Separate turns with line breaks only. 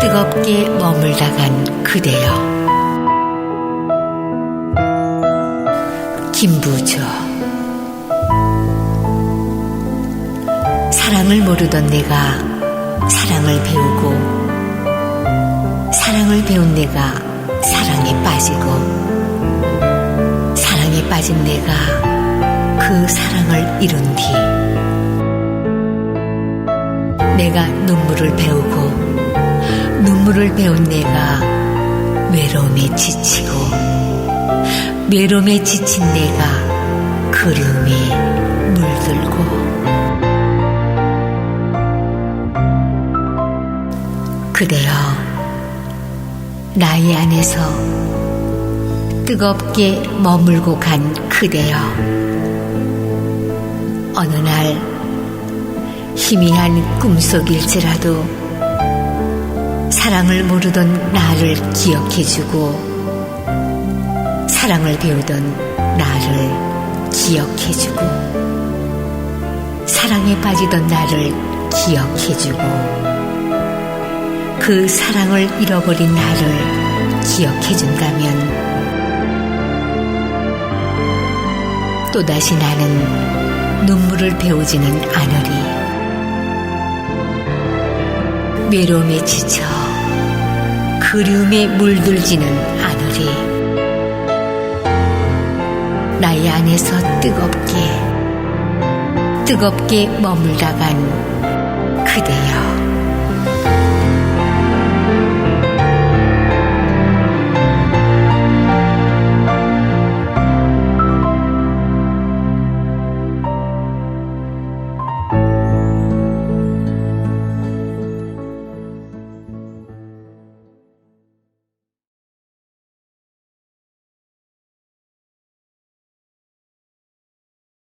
뜨겁게 머물다 간 그대여. 김부조 사랑을 모르던 내가 사랑을 배우고 사랑을 배운 내가 사랑에 빠지고 사랑에 빠진 내가 그 사랑을 이룬 뒤 내가 눈물을 배우고 눈물을 배운 내가 외로움에 지치고 외로움에 지친 내가 그리움에 물들고. 그대여 나의 안에서 뜨겁게 머물고 간 그대여 어느 날 희미한 꿈속일지라도 사랑을 모르던 나를 기억해주고 사랑을 배우던 나를 기억해주고 사랑에 빠지던 나를 기억해주고 그 사랑을 잃어버린 나를 기억해준다면 또다시 나는 눈물을 배우지는 않으리. 외로움에 지쳐 그리움에 물들지는 않으리. 나의 안에서 뜨겁게, 뜨겁게 머물다간 그대여.